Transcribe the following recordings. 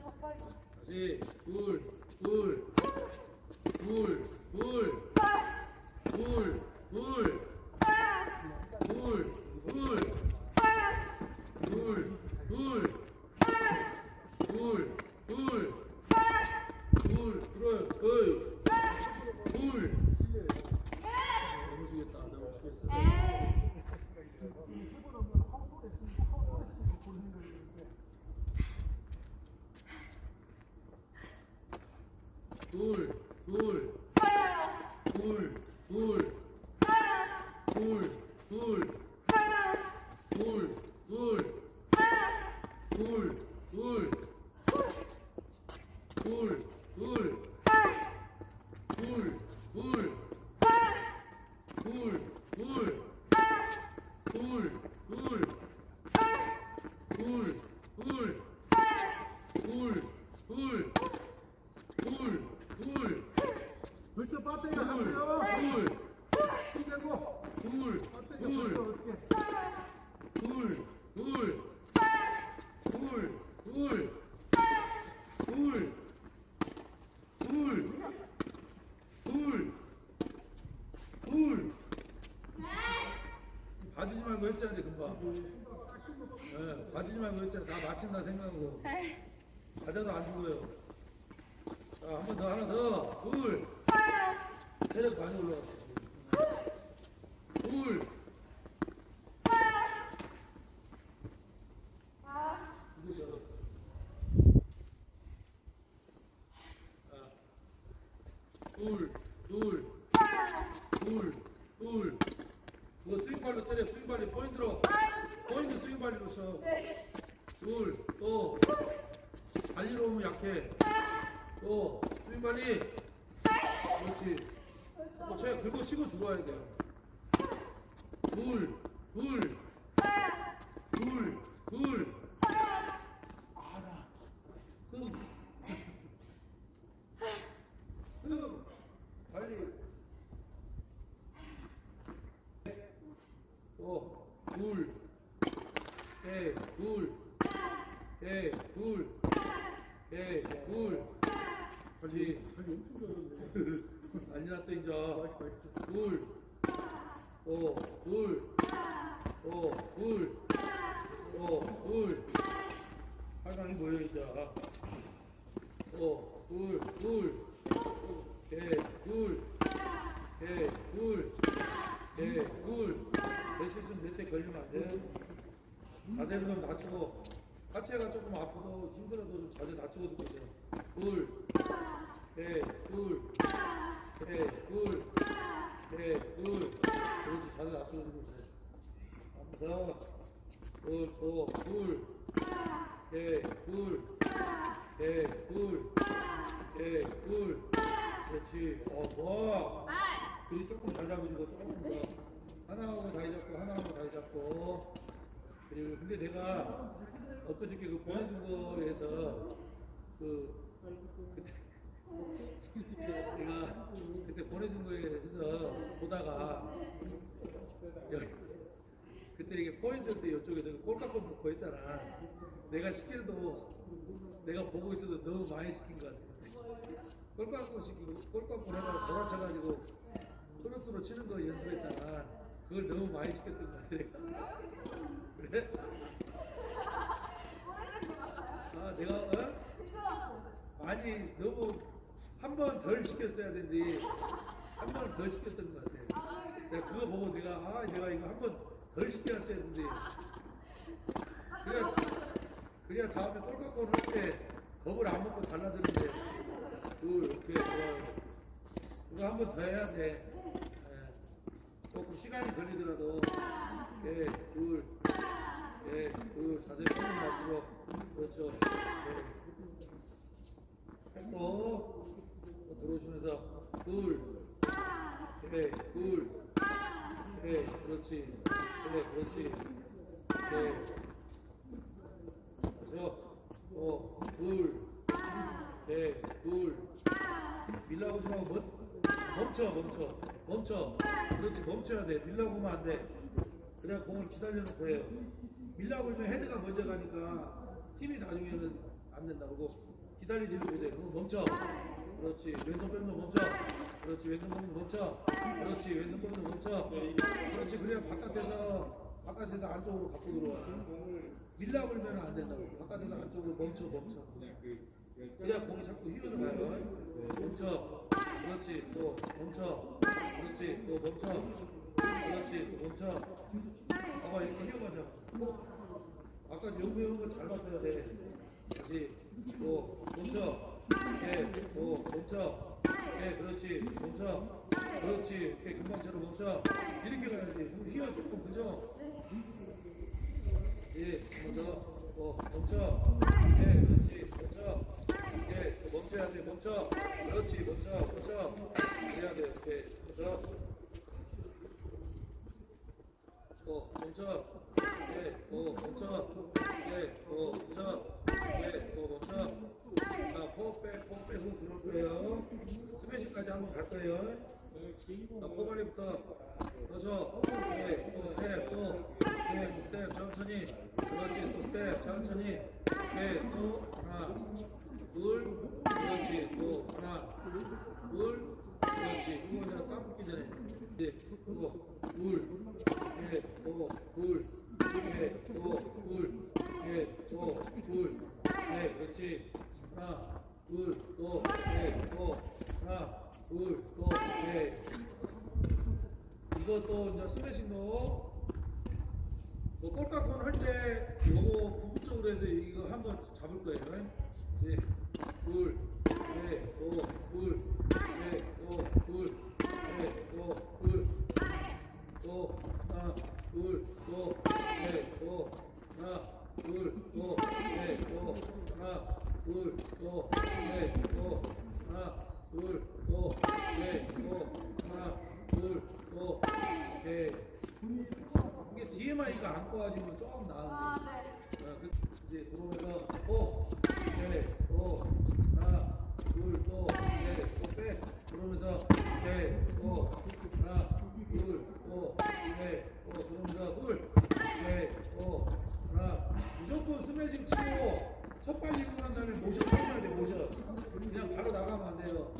다시 울울울울울 예, 봐주지 말고 돼. 다 맞춘다 생각하고. 가져도 안 죽어요. 자, 한 번 더, 하나 더. 둘. 체력 많이 올라갔어. 둘. 둘, 둘, 둘, 둘. 그거 스윙발로 때려, 스윙발이 포인트로. 포인트 스윙발로 쳐. 둘, 또. 달리러 오면 약해. 또, 스윙발이. 그렇지. 어, 제가 긁어 치고 들어와야 돼요. 둘, 둘, 둘, 예, 굴. 예, 굴. 다시. 안녕하세요, 인자. 굴. 오, 굴. 오, 굴. 오, 굴. 항상 뭐예요, 인자. 오, 굴, 굴. 예, 굴. 예, 굴. 예, 굴. 있으면 내때 걸리면 안 돼. 자세부터 낮추고. 하체가 조금 아프고 힘들어도 좀 자세 낮추고 들어오세요. 둘. 예, 둘. 예, 둘. 예, 둘. 그렇지, 자세 낮추고 들어오세요. 한번 더. 둘, 또, 둘. 예, 둘. 예, 둘. 예, 둘. 그렇지. 어, 뭐. 둘이 조금 잘 잡으시고 조금 더. 하나 하고 다리 잡고, 하나 하고 다리 잡고. 그리고 근데 내가 엊그저께 그 보내준 거에서 그 그때 내가 그때 보내준 거에서 보다가 그때 이게 포인트 때 이쪽에서 꼴깍꼴 놓고 했잖아. 내가 시킬도 내가 보고 있어도 너무 많이 시킨 것 같아. 꼴깍꼴 시키고 꼴깍꼴 하다가 돌아쳐가지고 크로스로 치는 거 연습했잖아. 그걸 너무 많이 시켰던 것 같아. 그래? 아 내가 어? 아니 너무 한 번 덜 시켰어야 되는데 한번더 시켰던 것 같아. 내가 그거 보고 내가 아 내가 이거 한 번 덜 시켰어야 했는데 그냥 그냥 다음에 꼴깍꼴 할때 겁을 안 먹고 달라드는데 둘 이렇게 좋아요. 이거 한 번 더 해야 돼. 예. 조금 시간이 걸리더라도 예, 둘, 예, 둘 자세 조금 맞추고 그렇죠. 예. 또 들어오시면서 둘, 예, 둘, 예, 그렇지, 예, 그렇지, 예. 그렇죠. 어, 둘, 예, 둘. 밀라고 좀 하고 멈춰, 멈춰, 멈춰. 그렇지, 멈춰야 돼. 밀라고 하면 안 돼. 그래야 공을 기다려놓고 해요. 밀라고 헤드가 먼저 가니까 힘이 나중에는 안 된다. 그거 기다리지 못해. 멈춰. 그렇지, 왼손 빼면 멈춰. 그렇지, 왼손 빼면 멈춰. 그렇지, 왼손 빼면 멈춰. 그렇지, 그래야 바깥에서 바깥에서 안쪽으로 갖고 들어와. 밀라 불면 안 된다고. 바깥에서 안쪽으로 멈춰, 멈춰. 그래야 공이 자꾸 휘어서 가요. 멈춰. 그렇지. 또 멈춰. 그렇지. 또 멈춰. 그렇지. 또 멈춰. 봐봐 이렇게 휘어가자. 아까 연구 연구 잘 봤어야 돼. 다시. 또 멈춰. 예. 또 멈춰. 예. 그렇지. 멈춰. 그렇지. 이렇게 금방처럼 멈춰. 이렇게 가야지. 휘어 조금 그죠? 예. 더. 어, 멈춰. 예. 그렇지. 멈춰. 예, 또 멈춰야 돼, 멈춰. 그렇지, 멈춰, 멈춰. 해야 돼, 이렇게. 멈춰. 그렇죠. 예. 예, 천천히. 그렇지. 예. 이거 내가 까먹기 전에 이제 그거 둘, 예, 또 둘, 예, 또 둘, 예, 또 둘, 예, 그렇지. 하나, 둘, 또, 예, 또 하나, 둘, 또, 예. 이것도 이제 스매싱도 뭐 꼴깍콘 할때 요거 부분적으로 해서 이거 한번 잡을 거예요. 이제 둘, 넷, 또, 둘, 넷, 또, 둘, 넷, 또, 둘, 또, 하나, 둘, 또, 넷, 또, 하나, 둘, 또, 넷, 또, 하나, 둘, 또, 넷, 또, 하나, 둘, 또, 넷, 또, 하나, 둘, 또, 넷. 이게 DMI가 안 꼬아지면 조금 나은데. 어, 그- 이제 들어오면서 오, 네, 오, 하나, 둘, 또, 네, 또 빼. 들어오면서 네, 오, 하나, 둘, 또, 네, 또 들어오면서 둘, 네, 오, 하나. 무조건 스매싱 치고 첫 발리고 난 다음에 모션 써줘야 돼, 모션. 그냥 바로 나가면 안 돼요.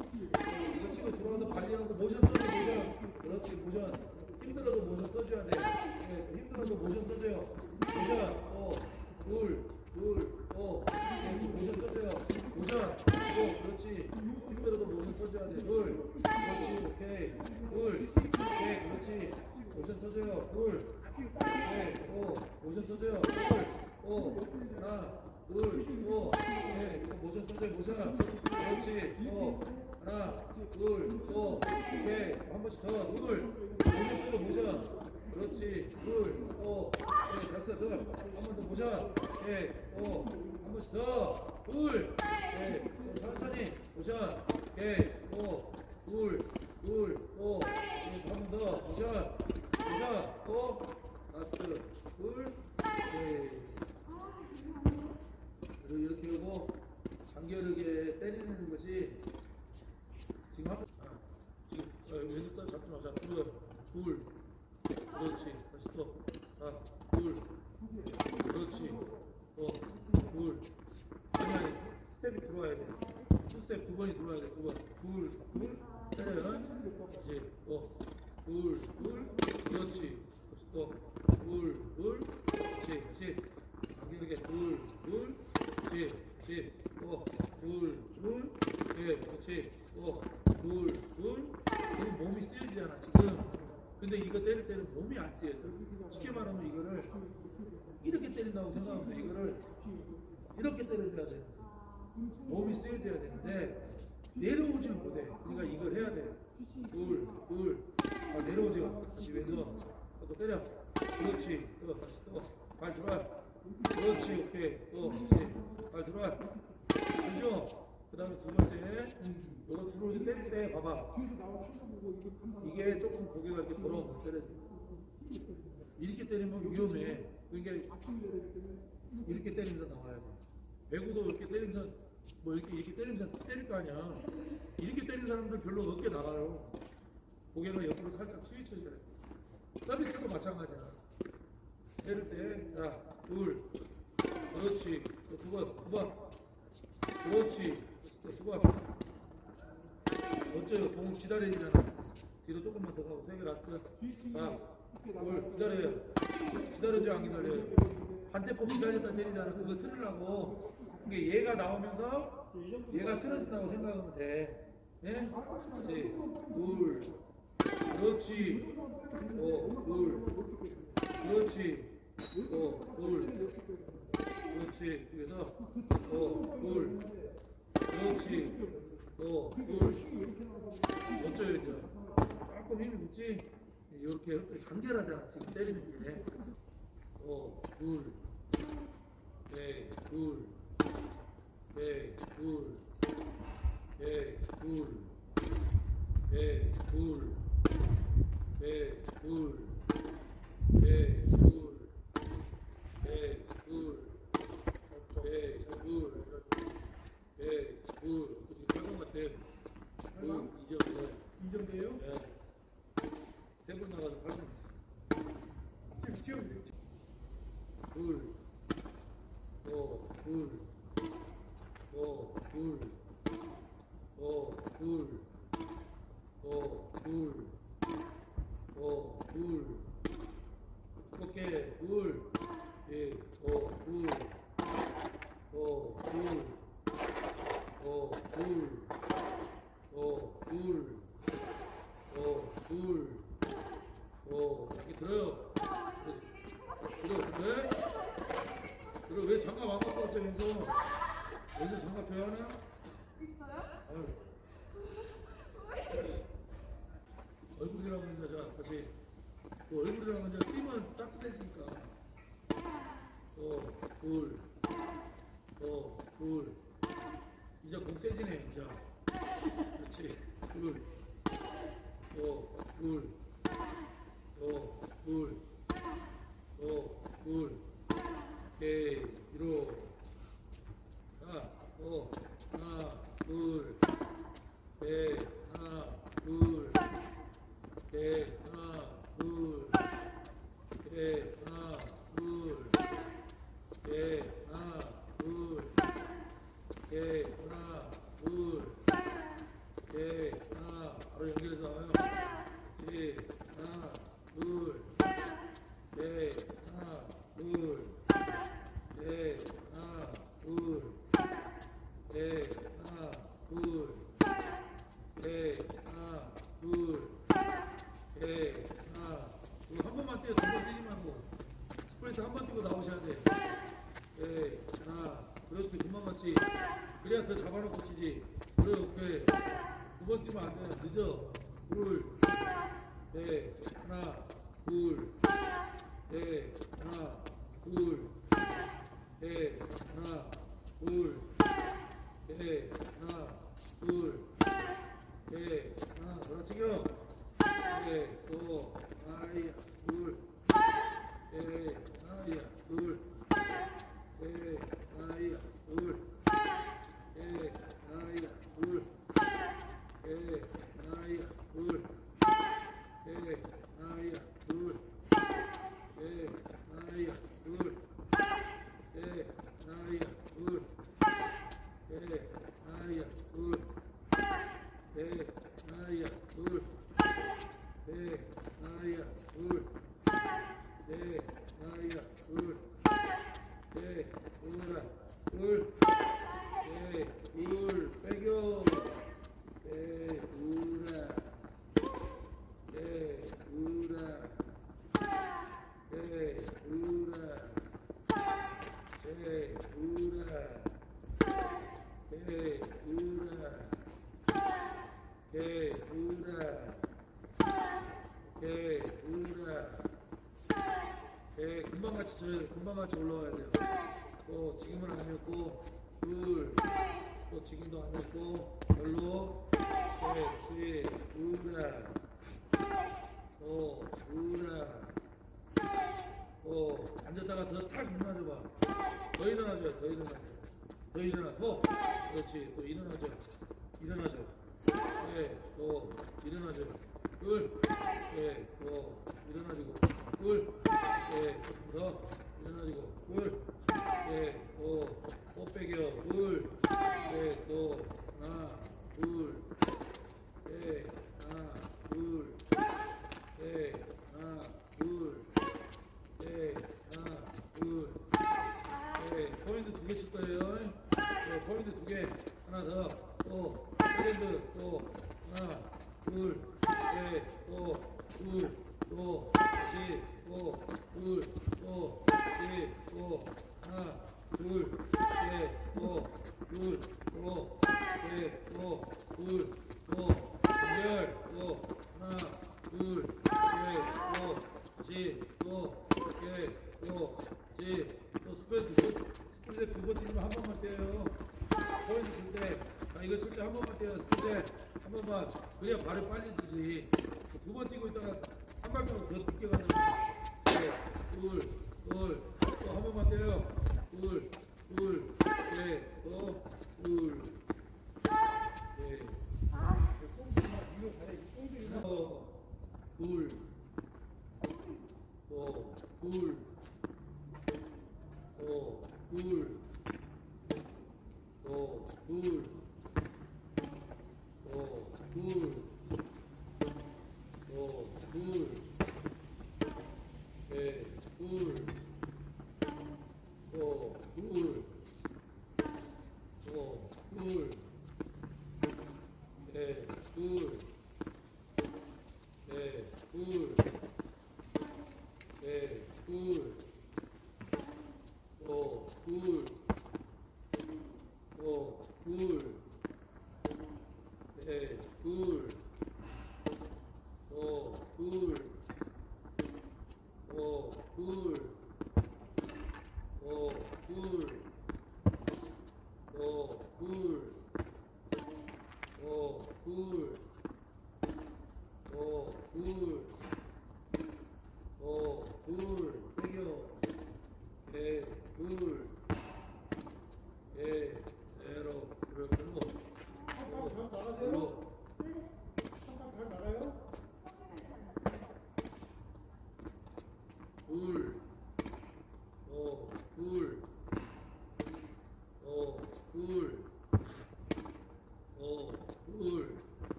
이거 치고 들어와서 발리하고 모션 써줘, 모션. 그렇지, 모션. 힘들어도 모션 써줘야 돼. 네, 힘들어도 모션 써줘요. 모션, 어, 어, 네, 모션 써줘요. 모션, 또, 그렇지. 힘들어도 모션 써줘야 돼. 둘, 그렇지, 오케이. 둘, 오케이, 써줘요. 둘, 오케이, 오, 모션 써줘요. 둘, 오, 하나, 둘, 오, 또 모션 써줘요. 모션, 그렇지, 오, 하나, 둘, 또, 오케이, 한 번씩 더, 둘, 써, 모션. 그렇지. 둘, 오. 한번더 모션. 예, 오, 한 번씩 더. 둘, 예, 또 천천히 모션. 예, 오, 둘, 둘, 오, 예, 한번 더. 모션, 모션, 오, 라스트, 둘, 예. 그리고 이렇게 하고 간결하게 때리는 것이 지금 한, 아, 어, 왼쪽 다 잡지 마. 자, 둘, 둘, 그렇지. 다시 또, 자, 둘, 그렇지. 또, 둘, 아니 아니, 스텝이 들어와야 돼. 투 스텝 두 번이 들어와야 돼. 두 번, 둘, 둘, 때려요. 그렇지. 또, 둘, 둘, 그렇지. 다시 또, 둘, 둘, 그렇지. 다시 간결하게 둘, 둘, 그렇지. 그렇지. 또, 둘, 둘. 그렇지. 또, 둘, 둘. 지금 몸이 쓰여지잖아, 지금. 근데 이거 때릴 때는 몸이 안 쓰여져. 쉽게 말하면 이거를 이렇게 때린다고 생각하면 돼. 이거를 이렇게 때려줘야 돼. 몸이 쓰여져야 되는데 내려오질 못해. 그러니까 이걸 해야 돼. 둘, 둘. 아, 내려오죠. 다시 왼손. 또 때려. 그렇지. 또 다시 또. 발 들어와. 그렇지. 오케이. 또. 그렇지. 발 들어와. 그죠? 그 다음에 두 번째. 이거 들어오지 때릴 때 봐봐. 이게 조금 고개가 이렇게 돌아오면 때려. 이렇게 때리면 위험해. 그러니까 이렇게 때리면서 나와야 돼. 배구도 이렇게 때리면서 뭐 이렇게 이렇게 때리면서 때릴 거 아니야. 이렇게 때리는 사람들 별로 높게 나가요. 고개가 옆으로 살짝 스위쳐줘야 돼. 서비스도 마찬가지야. 때릴 때, 자, 둘, 그렇지, 또두 번, 두 번, 그렇지, 또두 번. 어째요? 공 기다려야 되잖아. 뒤로 조금만 더 가고 세개 라스트. 자, 둘, 기다려요. 기다려줘, 안 기다려요? 반대법 기다렸다 때리잖아. 그거 틀으려고. 이게 얘가 나오면서 얘가 틀어진다고 생각하면 돼. 예? 그렇지. 둘. 그렇지. 어, 둘. 그렇지. 어, 둘. 그렇지. 그래서 어, 둘. 그렇지. 어, 둘. 어쩌요 이제? 조금 힘이 붙지? 이렇게 간결하잖아. 지금 때리는 게. 어, 둘. 네, 둘. 예, 둘, 예, 에불. 둘, 어, 둘, 어, 둘, 어, 둘, 오케이, 둘, 예, 어, 둘, 어, 둘, 어, 둘, 어, 둘, 어, 둘, 어, 이렇게 들어요. 들어, 그래? 그래, 왜 장갑 안 갖고 왔어, 왼손? 왼손 장갑 줘야 하나? 아유. 얼굴이라고 하자, 자, 다시. 그 얼굴이라고 하자, 뛰면 따뜻해지니까. 어, 둘. 어, 둘. 이제 공 세지네, 이제. 그렇지. 둘. 어, 둘. 어, 둘. 어, 둘. 오케이. 위로. 자, 어, 하나, 둘. 네, 하나, 둘. 네, 하나, 둘. 네, 하나, 둘. 네, 하나, 둘. 네, 하나, 둘. 네, 하나, 바로 연결해서 와요. 네, 하나, 둘. 네, 하나, 둘. 네, 하나, 둘. 네, 하나, 둘. 네, 하나, 둘. 네, 하나. 이거 한 번만 뛰어, 두번 뛰지 말고. 스프린트 한 번 뛰고 나오셔야 돼. 네, 하나. 그렇지, 금방 맞지. 그래야 더 잡아놓고 치지. 그래, 오케이. 두번 뛰면 안 돼. 늦어. 둘. 네, 하나, 둘. 네, 하나, 둘. 네, 하나, 둘. 네, 하나, 둘. 네, 하나, 더 치겨. 네, 개구라. 어, 앉았다가 더탁 일어나줘봐. 더 일어나줘요, 더 일어나줘. 더 일어나고, 그렇지, 또 일어나줘. 일어나줘. 예, 네, 또 일어나줘. 둘, 예. 5, 1, 5, 1, 5, 하나, 둘,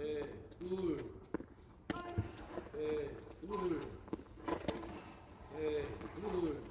에에울 에울 에울